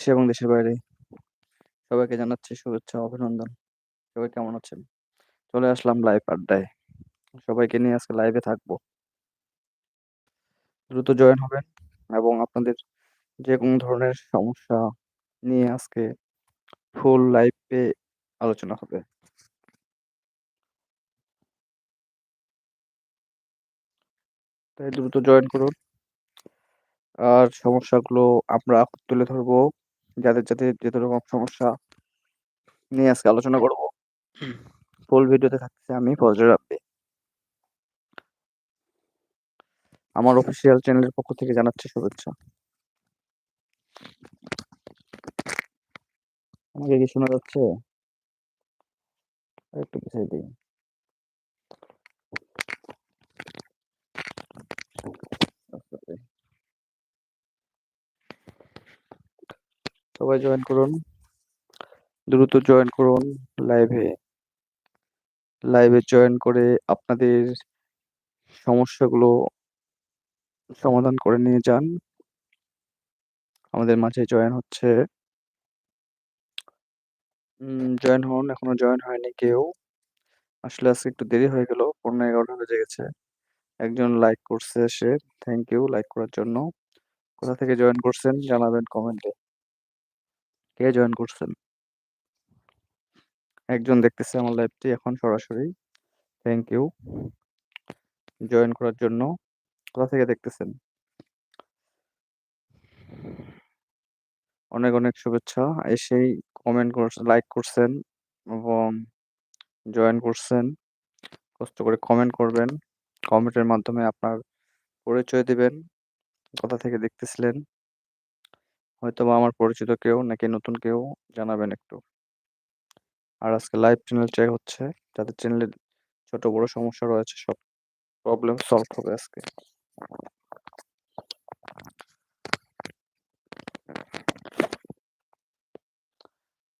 দেশে এবং দেশের বাইরে সবাইকে জানাচ্ছি শুভেচ্ছা, অভিনন্দন। সবাই কেমন আছেন? চলে আসলাম লাইভ আড্ডায়। সবাইকে নিয়ে আজকে লাইভে থাকব। দ্রুত জয়েন হবেন এবং আপনাদের যে কোনো ধরনের সমস্যা নিয়ে আজকে ফুল লাইভে আলোচনা হবে। তাই দ্রুত জয়েন করুন। আর সমস্যাগুলো আমরা তুলে ধরবো। যাদের, যাদের যেত রকম সমস্যা নিয়ে আজকে আলোচনা করব। ফুল ভিডিওতে থাকছে আমি ফজলে রাব্বি। আমার অফিসিয়াল চ্যানেলের পক্ষ থেকে জানাচ্ছি শুভেচ্ছা। আমাকে কি শোনা যাচ্ছে? একটু পিছিয়ে দিই। সবাই জয়েন করুন। দ্রুত জয়েন করুন লাইভে। লাইভে জয়েন করে আপনাদের সমস্যাগুলো সমাধান করে নিয়ে যান। আমাদের মাঝে জয়েন হচ্ছে। জয়েন হন। এখনও জয়েন হয়নি কেউ। আসলে আজকে একটু দেরি হয়ে গেল। ১৫-১১টা বেজে গেছে। একজন লাইক করছে সে। থ্যাংক ইউ লাইক করার জন্য। কোথা থেকে জয়েন করছেন জানাবেন কমেন্টে। কে জয়েন করছেন? একজন দেখতেছে আমার লাইভটি এখন সরাসরি। Thank you. জয়েন করার জন্য। কোথা থেকে দেখতেছেন? অনেক, অনেক শুভেচ্ছা। এসেই কমেন্ট করছেন, লাইক করছেন এবং জয়েন করছেন। কষ্ট করে কমেন্ট করবেন। কমেন্টের মাধ্যমে আপনার পরিচয় দিবেন। কোথা থেকে দেখতেছিলেন? হয়তোবা আমার পরিচিত কেউ নাকি নতুন কেউ জানাবেন একটু। আর আজকে লাইভ চ্যানেল চেক হচ্ছে। যাদের চ্যানেলে ছোট বড় সমস্যা রয়েছে, সব প্রবলেম সলভ হবে আজকে।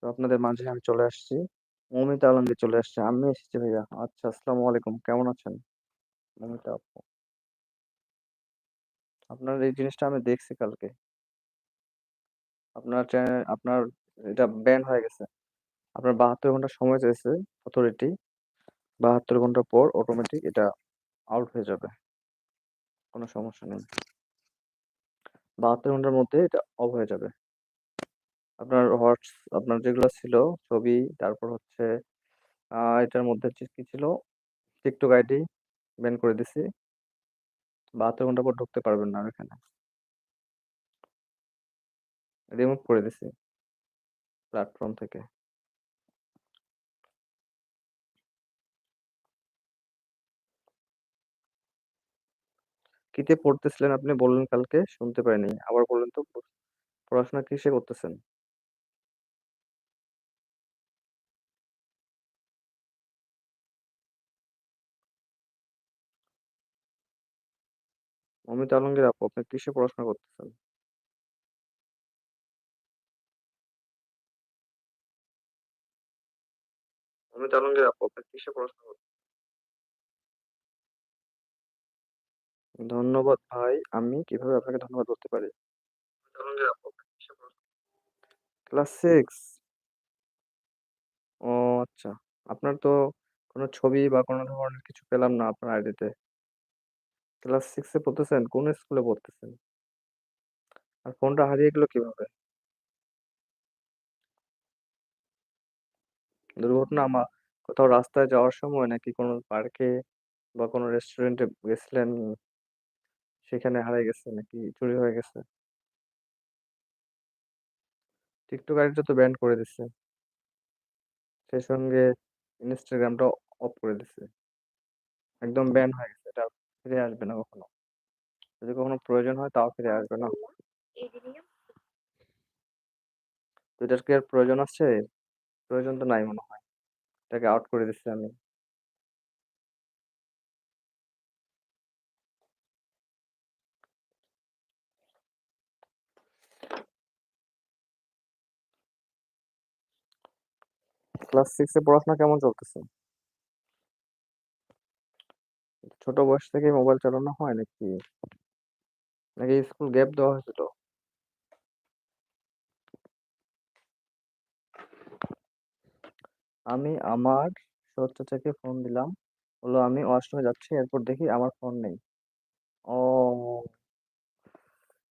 তো আপনাদের মাঝে আমি চলে আসছি। মমিতা আলমগীর চলে আসছে। আমি এসেছি ভাইয়া। আচ্ছা আসসালামু আলাইকুম। কেমন আছেন? মমিতা আপু। আপনার এই জিনিসটা আমি দেখছি কালকে। আপনার চ্যানে আপনার এটা ব্যান হয়ে গেছে। আপনার ৭২ ঘণ্টা সময় চেয়েছে অথরিটি। ৭২ ঘণ্টা পর অটোমেটিক এটা আউট হয়ে যাবে। কোনো সমস্যা নেই। ৭২ ঘণ্টার মধ্যে এটা অফ হয়ে যাবে। আপনার হোয়াটস আপনার যেগুলো ছিল ছবি, তারপর হচ্ছে এটার মধ্যে কি ছিল? টিকটক আইডি ব্যান করে দিছি। ৭২ ঘণ্টা পর ঢুকতে পারবেন না এখানে। রিমুভ করে দিছি। প্ল্যাটফর্ম থেকে। কিতে পড়তেছিলেন আপনি বললেন কালকে? শুনতে পাইনি। আবার বলুন তো পড়াশোনা কিসে করতেছেন? মমিতা আলমগীর আপু, আপনি কিসে পড়াশোনা করতেছেন? আলমগীর আপু আপনি কিসে পড়াশোনা করতেছেন? ধন্যবাদ ভাই। আমি কীভাবে আপনাকে ধন্যবাদ বলতে পারি? মমিতা আপু আপনি কিসে পড়াশোনা ক্লাস 6? ও আচ্ছা। আপনার তো কোনো ছবি বা কোনো ধরনের কিছু পেলাম না আপনার আইডিতে। ক্লাস 6 এ পড়তেছেন? কোন স্কুলে পড়তেছেন? আর ফোনটা হারিয়ে গেল কীভাবে? দুর্ঘটনা আমা কোথাও রাস্তায় যাওয়ার সময় নাকি কোনো পার্কে বা কোনো রেস্টুরেন্টে গেছিলেন? সেখানে হারায় গেছে নাকি চুরি হয়ে গেছে? টিকটক আইডিটা তো ব্যান করে দিছে। সেই সঙ্গে টাও অফ করে দিছে। একদম ব্যান হয়ে গেছে। এটা ফিরে আসবে না কখনো। যদি কখনো প্রয়োজন হয় তাও ফিরে আসবে না। তো এটার কি আর প্রয়োজন আছে? প্রয়োজন তো নাই মনে হয়। এটাকে আউট করে দিচ্ছি আমি। ক্লাস 6 এ পড়াশোনা কেমন চলতেছে? ছোট বয়স থেকেই মোবাইল চালানো হয় নাকি? নাকি স্কুল গ্যাপ দেওয়া হয়েছিল? আমি আমার সৎ চাচাকে ফোন দিলাম। বলল, "আমি ওয়াশরুমে যাচ্ছি।" এরপর দেখি আমার ফোন নেই। ও!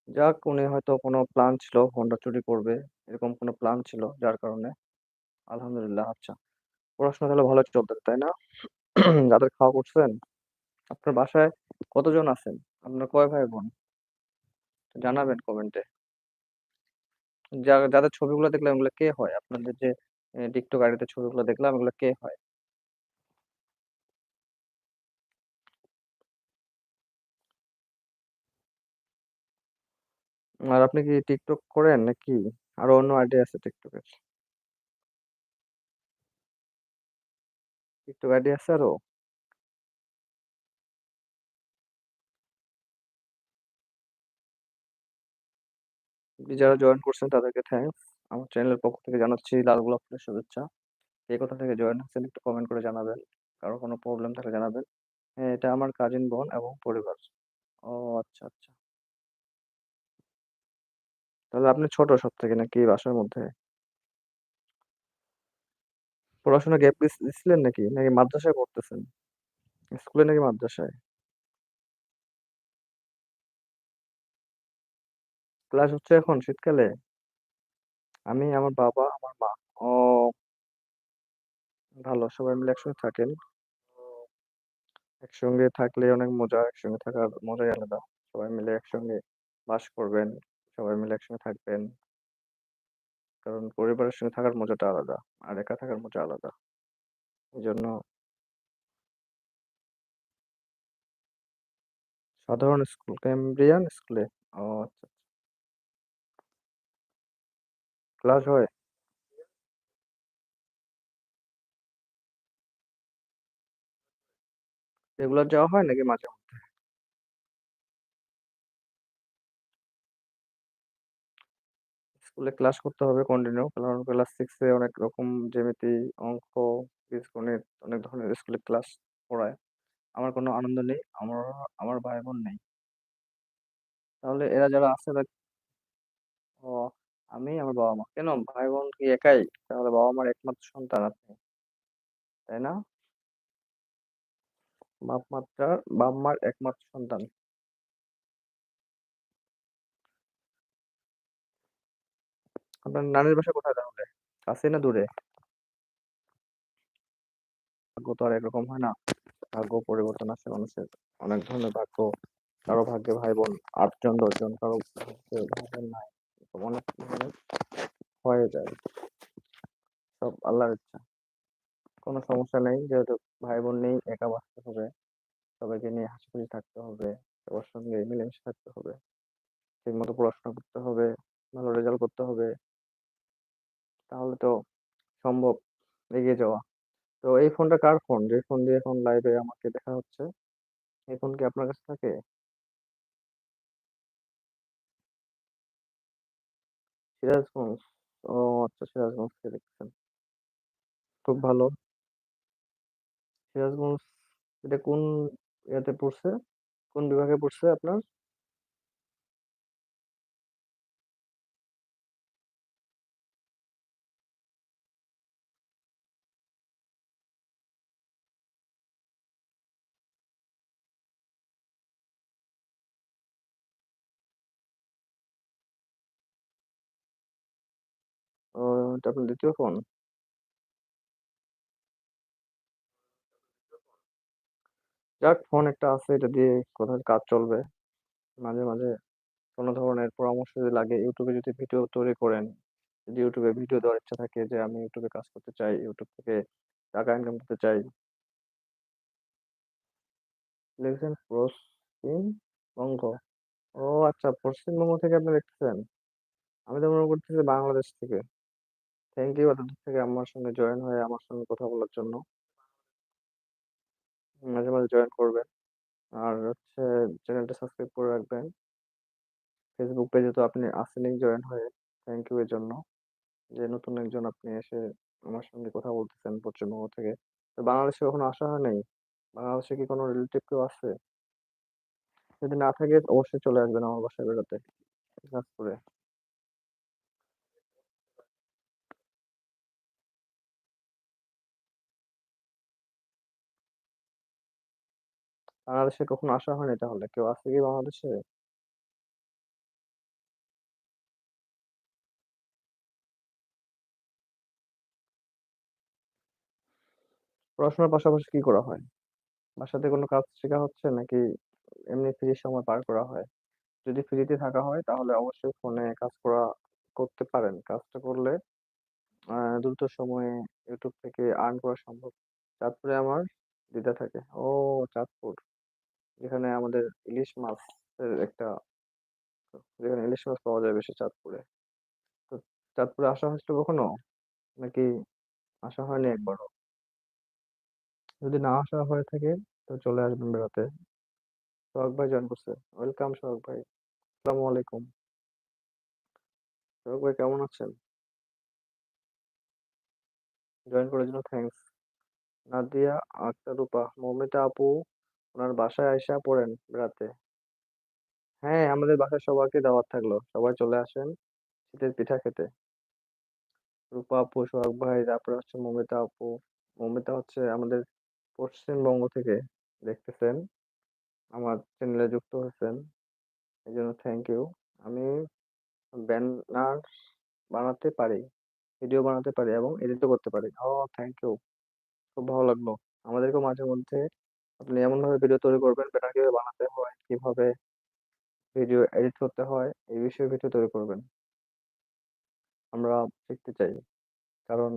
যাক উনি হয়তো কোনো প্ল্যান ছিল ফোনটা চুরি করবে। এরকম কোনো প্ল্যান ছিল যার কারণে। আলহামদুলিল্লাহ আচ্ছা। পড়াশোনা তাহলে ভালো চলতেছে, তাই না? রাতের খাওয়া করছেন? আপনার বাসায় কতজন আছেন? আপনার কয় ভাই-বোন? জানাবেন কমেন্টে। যা যাদের ছবিগুলো দেখলাম এগুলো কে হয়? আপনাদের যে TikTok আইডিতে ছবিগুলো দেখলাম, এগুলো কে হয়? আর আপনি কি টিকটক করেন নাকি? আরও অন্য আইডি আছে এর? TikTok আইডি আছে আরও? যারা জয়েন করছেন তাদেরকে থ্যাংকস। আমার চ্যানেলের পক্ষ থেকে জানাচ্ছি লাল গোলাপ ফুলের শুভেচ্ছা। কে কোথা থেকে জয়েন হচ্ছেন একটু কমেন্ট করে জানাবেন। কারও কোনো প্রবলেম থাকলে জানাবেন। হ্যাঁ, এটা আমার কাজিন বোন এবং পরিবার। ও আচ্ছা, আচ্ছা। তাহলে আপনি ছোট সব থেকে নাকি বাসার মধ্যে? পড়াশোনা গ্যাপ দিছ দিছিলেন নাকি? নাকি মাদ্রাসায় পড়তেছেন? স্কুলে নাকি মাদ্রাসায়? ক্লাস হচ্ছে এখন শীতকালে? আমি, আমার বাবা, আমার মা। ও! ভালো সবাই মিলে একসঙ্গে থাকেন। একসঙ্গে থাকলে অনেক মজা। একসঙ্গে থাকার মজাই আলাদা। সবাই মিলে একসঙ্গে বাস করবেন। সবাই মিলে একসঙ্গে থাকবেন। কারণ পরিবারের সঙ্গে থাকার মজাটা আলাদা। আর একা থাকার মজা আলাদা। এজন্য সাধারণ স্কুল, ক্যামব্রিয়ান স্কুলে? ও আচ্ছা। ক্লাস হয়? রেগুলার যাওয়া হয় নাকি মাঝে মধ্যে? স্কুলে ক্লাস করতে হবে কন্টিনিউ। কারণ ক্লাস 6 এ অনেক রকম জ্যামিতি, অঙ্ক, বীজগণিত অনেক ধরনের স্কুলে ক্লাস পড়ায়। আমার কোনো আনন্দ নেই। আমার আমার ভাই-বোন নেই। তাহলে এরা যারা আছে ও আমি আমার বাবা-মা। কেন ভাই-বোন কি একাই? তাহলে বাবা-মার একমাত্র সন্তান আপনি। তাই না? বাপ-মাত্রার বাপ-মার একমাত্র সন্তান। আপনার নানির বাসা কোথায় তাহলে? কাছে না দূরে? ভাগ্য তো আর একরকম হয় না। ভাগ্য পরিবর্তন আছে মানুষের। অনেক ধরনের ভাগ্য। কারও ভাগ্যে ভাই-বোন ৮ জন ১০ জন, কারও ভাগ্যে ভাই-বোন নাই। অনেক হয়ে যায়। সব আল্লাহর ইচ্ছা। কোনো সমস্যা নেই। যেহেতু ভাই-বোন নেই, একা বাঁচতে হবে। সবাইকে নিয়ে হাসিখুশি থাকতে হবে। সবার সঙ্গে মিলেমিশে থাকতে হবে। ঠিক মতো পড়াশোনা করতে হবে। ভালো রেজাল্ট করতে হবে। তাহলে তো সম্ভব এগিয়ে যাওয়া। তো এই ফোনটা কার ফোন? যে ফোন দিয়ে এখন লাইভে আমাকে দেখা হচ্ছে? এই ফোন কি আপনার কাছে থাকে? সিরাজগঞ্জ? ও আচ্ছা সিরাজগঞ্জ থেকে দেখছেন। খুব ভালো। সিরাজগঞ্জ, এটা কোন ইয়াতে পড়ছে? কোন বিভাগে পড়ছে আপনার? ও এটা আপনার ২য় ফোন? যাক ফোন একটা আছে এটা দিয়ে কোথাও কাজ চলবে। মাঝে, মাঝে কোনো ধরনের পরামর্শ যদি লাগে এ যদি ভিডিও তৈরি করেন, যদি এ ভিডিও দেওয়ার ইচ্ছা থাকে যে আমি এ কাজ করতে চাই, YouTube থেকে টাকা ইনকাম করতে চাই। লিখেছেন পশ্চিমবঙ্গ। ও আচ্ছা পশ্চিমবঙ্গ থেকে আপনি দেখতেছেন। আমি তো মনে করতেছি বাংলাদেশ থেকে। থ্যাংক ইউ এতদূর থেকে আমার সঙ্গে জয়েন হয়ে আমার সঙ্গে কথা বলার জন্য। মাঝে, মাঝে জয়েন করবেন। আর হচ্ছে চ্যানেলটা সাবস্ক্রাইব করে রাখবেন। ফেসবুক পেজে তো আপনি আছেনই জয়েন হয়ে। থ্যাংক ইউ এর জন্য। যে নতুন একজন আপনি এসে আমার সঙ্গে কথা বলতেছেন পশ্চিমবঙ্গ থেকে। তো বাংলাদেশে কখনো আসা হয় নাই? বাংলাদেশে কি কোনো রিলেটিভ কেউ আছে? যদি না থাকে অবশ্যই চলে আসবেন আমার বাসায় বেড়াতে। বাংলাদেশে কখনো আসা হয়নি তাহলে? কেউ আছে কি বাংলাদেশে? পড়াশোনার পাশাপাশি কি করা হয়? বাসাতে কোনো কাজ শেখা হচ্ছে নাকি এমনি ফ্রি সময় পার করা হয়? যদি ফ্রিতে থাকা হয় তাহলে অবশ্যই ফোনে কাজ করা, করতে পারেন। কাজটা করলে দ্রুত সময়ে YouTube থেকে আর্ন করা সম্ভব। চাঁদপুরে আমার দিদা থাকে। ও, চাঁদপুর। যেখানে আমাদের ইলিশ মাছের একটা যেখানে ইলিশ মাছ পাওয়া যায় বেশি চাঁদপুরে। তো চাঁদপুরে আসা হয়েছিল কখনো? নাকি আসা হয়নি একবারও? যদি না আসা হয়ে থাকে তো চলে আসবেন বেড়াতে। সোহাগ ভাই জয়েন করছে। ওয়েলকাম সোহাগ ভাই। আসসালামু আলাইকুম। সোহাগ ভাই কেমন আছেন? জয়েন করার জন্য থ্যাংকস। নাদিয়া আক্তার রূপা, মৌমিতা আপু উনার বাসায় আইসা পড়েন বেড়াতে। হ্যাঁ, আমাদের বাসায় সবাইকে দাওয়াত থাকল। সবাই চলে আসেন শীতের পিঠা খেতে। রূপা আপু, সোহাগ ভাই, তারপরে হচ্ছে মৌমিতা আপু। মৌমিতা হচ্ছে আমাদের পশ্চিমবঙ্গ থেকে দেখতেছেন। আমার চ্যানেলে যুক্ত হয়েছেন। এই জন্য থ্যাংক ইউ। আমি ব্যানার বানাতে পারি, ভিডিও বানাতে পারি এবং এডিটও করতে পারি। Oh thank you. খুব ভালো লাগল। আমাদেরকেও মাঝে মধ্যে আপনি এমনভাবে ভিডিও তৈরি করবেন, ব্যানার কীভাবে বানাতে হয়, কীভাবে ভিডিও এডিট করতে হয়, এই বিষয়ে ভিডিও তৈরি করবেন। আমরা শিখতে চাই। কারণ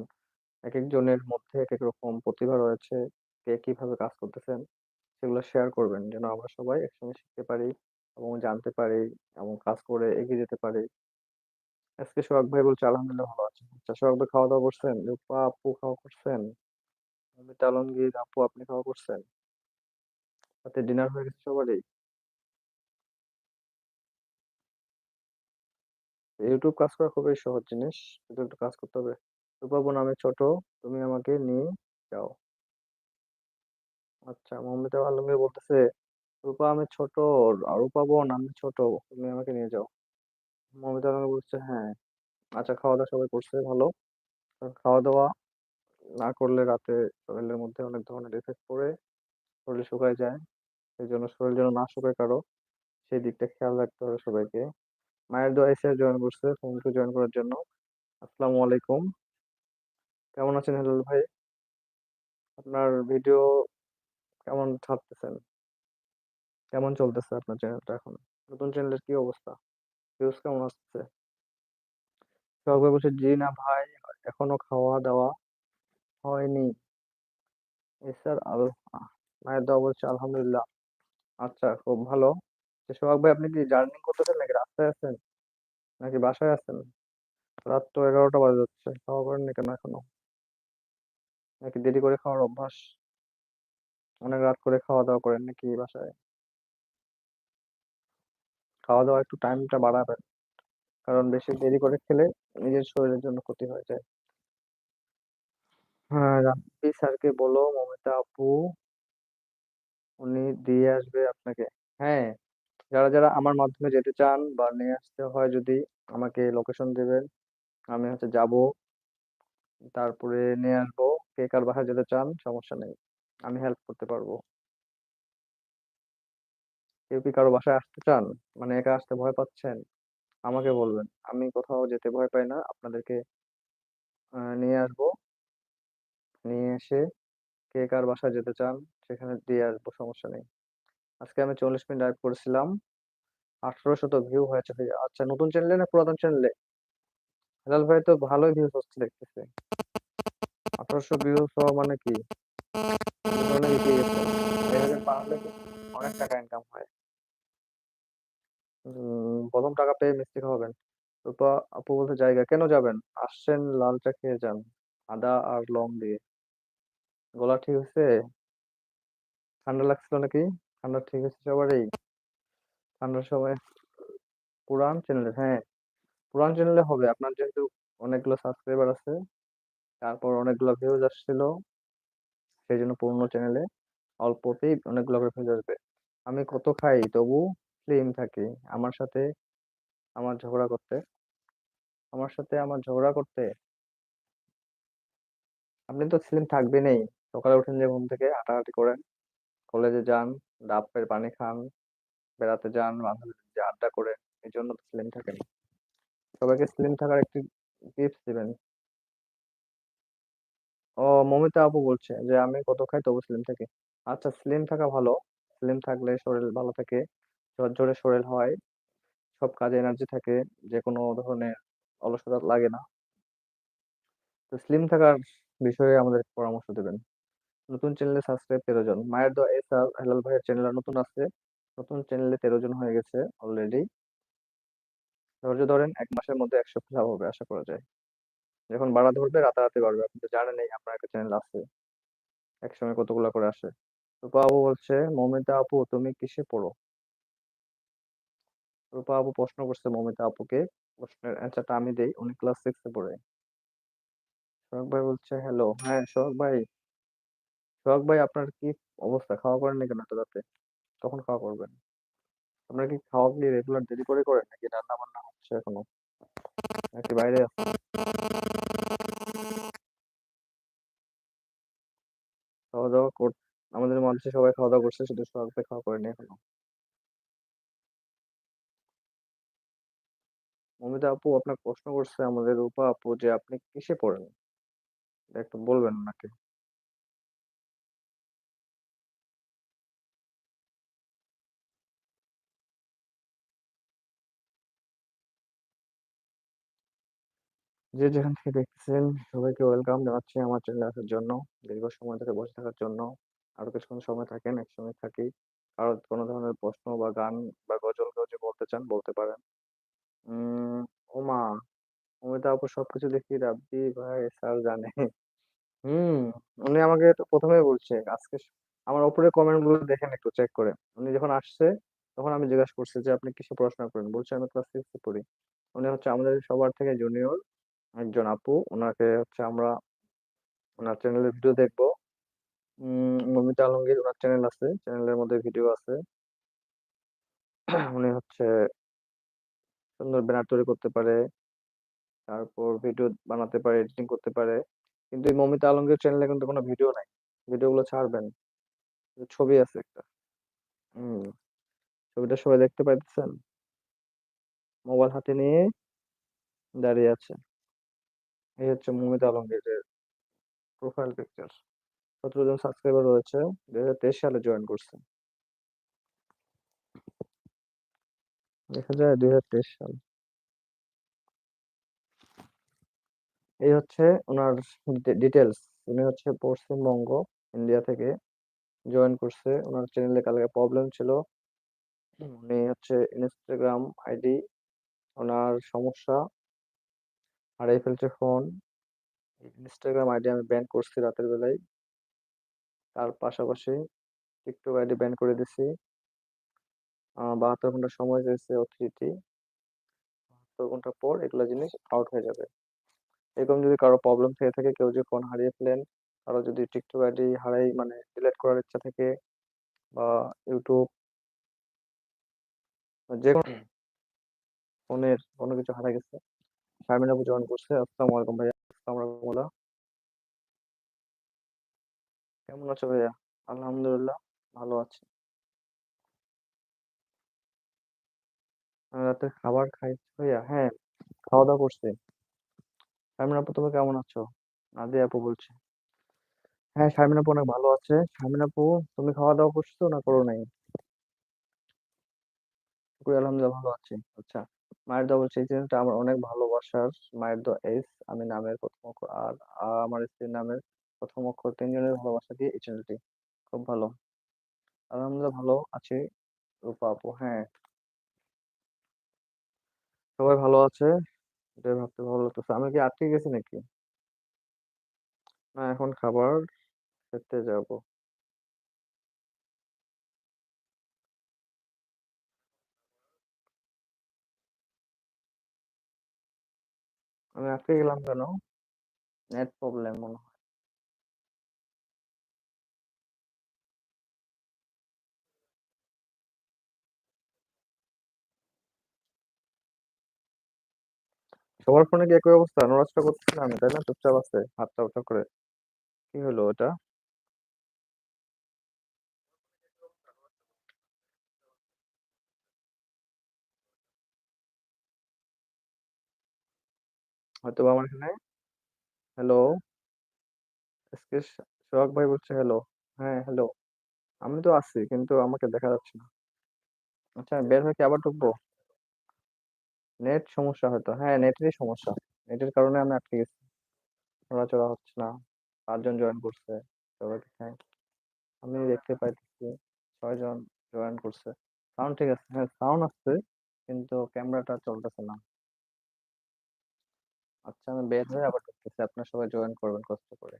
একেকজনের মধ্যে এক এক রকম প্রতিভা রয়েছে। কে কীভাবে কাজ করতেছেন সেগুলো শেয়ার করবেন যেন আমরা সবাই একসঙ্গে শিখতে পারি এবং জানতে পারি এবং কাজ করে এগিয়ে যেতে পারি। আজকে সোহাগ ভাই বলছে আলহামদুলিল্লাহ ভালো আছি। আচ্ছা সোহাগ ভাই খাওয়া-দাওয়া করছেন? রূপা আপু খাওয়া করছেন? মৌমিতা আলমগীর আপু আপনি খাওয়া করছেন? রাতে ডিনার হয়ে গেছে সবারই? ইউটিউব কাজ করা খুবই সহজ জিনিস। শুধু একটু কাজ করতে হবে। রূপা বোন আমি ছোট, তুমি আমাকে নিয়ে যাও। আচ্ছা মৌমিতা আলমগীর বলতেছে, রূপা আমি ছোট, রূপা বোন আমি ছোট, তুমি আমাকে নিয়ে যাও। মৌমিতা আলমগীর বলছে হ্যাঁ। আচ্ছা খাওয়া-দাওয়া সবাই করছে ভালো। কারণ খাওয়া-দাওয়া না করলে রাতে শরীরের মধ্যে অনেক ধরনের ইফেক্ট পড়ে, শরীর শুকায় যায়। সেজন্য শরীর যেন না শুকায় কারও, সেই দিকটা খেয়াল রাখতে হবে সবাইকে। মায়ের দোয়া এসে জয়েন করছে, ফোনকে জয়েন করার জন্য। আসসালামু আলাইকুম। কেমন আছেন হেলাল ভাই? আপনার ভিডিও কেমন ছাড়তেছেন? কেমন চলতেছে আপনার চ্যানেলটা এখন? নতুন চ্যানেলের কি অবস্থা? ভিউজ কেমন আসছে সবাই বলছে, জি না ভাই, এখনও খাওয়া-দাওয়া হয়নি। এছাড় আল মায়ের দোয়া বলছে আলহামদুলিল্লাহ। আচ্ছা খুব ভালো। সোহাগ ভাই আপনি কি জার্নি করতেছেন নাকি রাস্তায় আছেন? নাকি বাসায় আছেন? রাত তো ১১টা বাজে যাচ্ছে। খাওয়া করেননি কেন এখনও? নাকি দেরি করে খাওয়ার অভ্যাস? অনেক রাত করে খাওয়া-দাওয়া করেন নাকি বাসায়? খাওয়া-দাওয়া একটু টাইমটা বাড়াবেন। কারণ বেশি দেরি করে খেলে নিজের শরীরের জন্য ক্ষতি হয়ে যায়। হ্যাঁ, রাব্বি স্যারকে বলো মৌমিতা আপু উনি দিয়ে আসবে আপনাকে। হ্যাঁ, যারা, যারা আমার মাধ্যমে যেতে চান বা নিয়ে আসতে হয় যদি আমাকে লোকেশন দিবেন। আমি হচ্ছে যাব। তারপরে নিয়ে আসব। কে কার বাসায় যেতে চান সমস্যা নেই। আমি হেল্প করতে পারব। কেউ কি কারও বাসায় আসতে চান? মানে একা আসতে ভয় পাচ্ছেন? আমাকে বলবেন। আমি কোথাও যেতে ভয় পাই না। আপনাদেরকে নিয়ে আসব। নিয়ে এসে কে কার বাসায় যেতে চান, সেখানে দিয়ে আসব, সমস্যা নেই। আজকে আমি ৪০ মিনিট লাইভ করেছিলাম। ১৮০০ ভিউ হয়েছে ভাইয়া। আচ্ছা নতুন চ্যানেলে না পুরাতন চ্যানেলে? হেলাল ভাই তো ভালোই ভিউজ হচ্ছে দেখতেছি। ১৮০০ ভিউজ হওয়া মানে কি? পারলে অনেক টাকা ইনকাম হয়। ১ম টাকা পেয়ে মিষ্টি খাওয়াবেন। রূপা আপু বলছে, জায়গা কেন যাবেন? আসছেন লাল চা খেয়ে যান। আদা আর লং দিয়ে। গলা ঠিক হইছে? ঠান্ডা লাগছিল নাকি? ঠান্ডা ঠিক হইছে সবারই? ঠান্ডার সময় পুরান চ্যানেলে হ্যাঁ, পুরান চ্যানেলে হবে। আপনার যেহেতু অনেকগুলো সাবস্ক্রাইবার আছে, তারপর অনেকগুলো ভিউজ আসছিল। সেই জন্য পুরনো চ্যানেলে অল্পতেই অনেকগুলো করে ভিউজ আসবে। আমি কত খাই তবু স্লিম থাকি। আমার সাথে আমার ঝগড়া করতে আমার সাথে আমার ঝগড়া করতে আপনি তো স্লিম থাকবেনই। সকালে উঠেন যে ঘুম থেকে হাঁটাহাঁটি করেন। কলেজে যান, ডাবের পানি খান, বেড়াতে যান, বান্ধবীদের যে আড্ডা করেন, এই জন্য তো স্লিম থাকেন। সবাইকে স্লিম থাকার একটি টিপস দিবেন। ও মমিতা আপু বলছে যে আমি কত খাই তবু স্লিম থাকি। আচ্ছা স্লিম থাকা ভালো। স্লিম থাকলে শরীর ভালো থাকে, ঝরঝরে শরীর হয়, সব কাজে এনার্জি থাকে, যেকোনো ধরনের অলসতা লাগে না। তো স্লিম থাকার বিষয়ে আমাদের পরামর্শ দিবেন। নতুন চ্যানেলে সাবস্ক্রাইব ১৩ জন। মায়ের দোয়া এস হেলাল ভাইয়ের চ্যানেল নতুন আছে। নতুন চ্যানেলে ১৩ জন হয়ে গেছে অলরেডি। ধৈর্য ধরেন এক মাসের মধ্যে ১০০ লাভ হবে আশা করা যায়। যখন বাড়া ধরবে রাতারাতি বাড়বে। আপনি তো জানেনই আপনার একটা চ্যানেল আছে। একসময় কতগুলো করে আসে। রূপা আপু বলছে, মমিতা আপু তুমি কিসে পড়ো?" রূপা আপু প্রশ্ন করছে মমিতা আপুকে। প্রশ্নের অ্যান্সারটা আমি দেই। উনি ক্লাস সিক্সে পড়ে। সোহাগ ভাই বলছে, "হ্যালো।" হ্যাঁ, সোহাগ ভাই। সোহাগ ভাই আপনার কি অবস্থা? খাওয়া করেননি কেন এত রাতে? কখন খাওয়া করবেন? আপনার কি খাওয়া কি রেগুলার দেরি করে করেন নাকি রান্না-বান্না হচ্ছে এখনও? নাকি বাইরে আছেন? খাওয়া-দাওয়া কর আমাদের মানুষে সবাই খাওয়া-দাওয়া করছে, শুধু সোহাগ ভাই খাওয়া করেনি এখনও। মমিতা আপু আপনার প্রশ্ন করছে আমাদের রূপা আপু যে আপনি কিসে পড়েন? একটু বলবেন উনাকে। যে যেখান থেকে দেখতেছেন সবাইকে ওয়েলকাম জানাচ্ছি আমার চ্যানেলে আসার জন্য। দীর্ঘ সময় ধরে বসে থাকার জন্য। আরও কিছুক্ষণ সময় থাকেন, একসঙ্গে থাকি। কারও কোনো ধরনের প্রশ্ন বা গান বা গজল যদি বলতে চান বলতে পারেন। উম ওমা! মমিতা আপু সবকিছু দেখি রাব্বি ভাই স্যার জানে। হুম, উনি আমাকে তো ১ম এই বলছে আজকে আমার ওপরে কমেন্টগুলো দেখেন একটু চেক করে। উনি যখন আসছে তখন আমি জিজ্ঞাসা করছি যে, "আপনি কিসে পড়াশোনা করেন?" বলছে, "আমি ক্লাস 6 এ পড়ি।" উনি হচ্ছে আমাদের সবার থেকে জুনিয়র একজন আপু। ওনাকে হচ্ছে আমরা উনার চ্যানেলের ভিডিও দেখব। উম মমিতা আলমগীর উনার চ্যানেল আছে। চ্যানেলের মধ্যে ভিডিও আছে। উনি হচ্ছে সুন্দর ব্যানার তৈরি করতে পারে। তারপর ভিডিও বানাতে পারে, এডিটিং করতে পারে। কিন্তু এই মমিতা আলমগীর চ্যানেলে কিন্তু কোনো ভিডিও নাই। ভিডিওগুলো ছাড়বেন। ছবি আছে একটা। হুম। ছবিটা সবাই দেখতে পাইতেছেন? মোবাইল হাতে নিয়ে দাঁড়িয়ে আছে। এই হচ্ছে মমিতা আলমগীরের প্রোফাইল পিকচার। ১৭ জন সাবস্ক্রাইবার রয়েছে। ২০২৩ সালে জয়েন করছে। দেখা যায় ২০২৩ সাল। এই হচ্ছে ওনার ডিটেলস উনি হচ্ছে পশ্চিমবঙ্গ, ইন্ডিয়া থেকে জয়েন করছে। ওনার চ্যানেলে কালকে প্রবলেম ছিল। উনি হচ্ছে ইনস্টাগ্রাম আইডি ওনার সমস্যা। হারিয়ে ফেলছে ফোন। ইনস্টাগ্রাম আইডি আমি ব্যান করছি রাতের বেলায়। তার পাশাপাশি টিকটক আইডি ব্যান করে দিছি। বাহাত্তর ৭২ ঘণ্টা সময় চেয়েছে অথরিটি। ৭২ ঘণ্টা পর এগুলা জিনিস আউট হয়ে যাবে। এরকম যদি কারও প্রবলেম থেকে থাকে, কেউ যদি ফোন হারিয়ে ফেলেন, কারও যদি টিকটক আইডি হারাই মানে ডিলিট করার ইচ্ছা থাকে বা YouTube যেকোনো ফোনের কোনো কিছু হারা গেছে। শারমিন আপু জয়েন করছে। আসসালামু আলাইকুম ভাইয়া। আসসালামু রাহমাতুল্লাহ। কেমন আছো ভাইয়া? আলহামদুলিল্লাহ ভালো আছি। আ রাতের খাবার খাইছি ভাইয়া? হ্যাঁ, খাওয়া-দাওয়া করছি। শারমিন আপু তুমি কেমন আছো? নাদিয়া আপু বলছে। হ্যাঁ, শারমিন আপু অনেক ভালো আছে। শারমিন আপু তুমি খাওয়া-দাওয়া করছ না করো নাই? আলহামদুলিল্লাহ ভালো আছি। আচ্ছা। মায়ের দোয়া বলছে চ্যানেলটা আমার অনেক ভালোবাসার। মায়ের দোয়া এস আমি নামের প্রথম অক্ষর আর আ আমার স্ত্রীর নামের প্রথম অক্ষর ৩ জনের ভালোবাসা দিয়ে এই চ্যানেলটি। খুব ভালো। আলহামদুলিল্লাহ ভালো আছি রূপা আপু। হ্যাঁ। সবাই ভালো আছে। এটাই ভাবতে ভালো লাগতেছে। আমি কি আটকে গেছি নাকি? না, এখন খাবার খেতে যাব। আমি আজকে গেলাম কেন? নেট প্রবলেম মনে হয়। সবার ফোনে কি একই অবস্থা? নড়াচড়া করতেছিলাম তাই না? চুপচাপ আছে, হাতটা উঁচা করে। কি হলো ওটা? হয়তোবা আমার এখানে হ্যালো? আজকে সোহাগ ভাই বলছে হ্যালো। হ্যাঁ, হ্যালো। আমি তো আছি কিন্তু আমাকে দেখা যাচ্ছে না। আচ্ছা বের হয়ে কি আবার ঢুকবো? নেট সমস্যা হয়তো। হ্যাঁ, নেটেরই সমস্যা। নেটের কারণে আমি আটকে গেছি। নড়াচড়া হচ্ছে না। ৫ জন জয়েন করছে। সবাইকে থ্যাংকস। আমি দেখতে পাইতেছি ছয়জন জয়েন করছে। সাউন্ড ঠিক আছে। হ্যাঁ, সাউন্ড আসছে কিন্তু ক্যামেরাটা চলতেছে না। আচ্ছা আমি বের হয়ে আবার ঢুকতেছি। আপনারা সবাই জয়েন করবেন কষ্ট করে।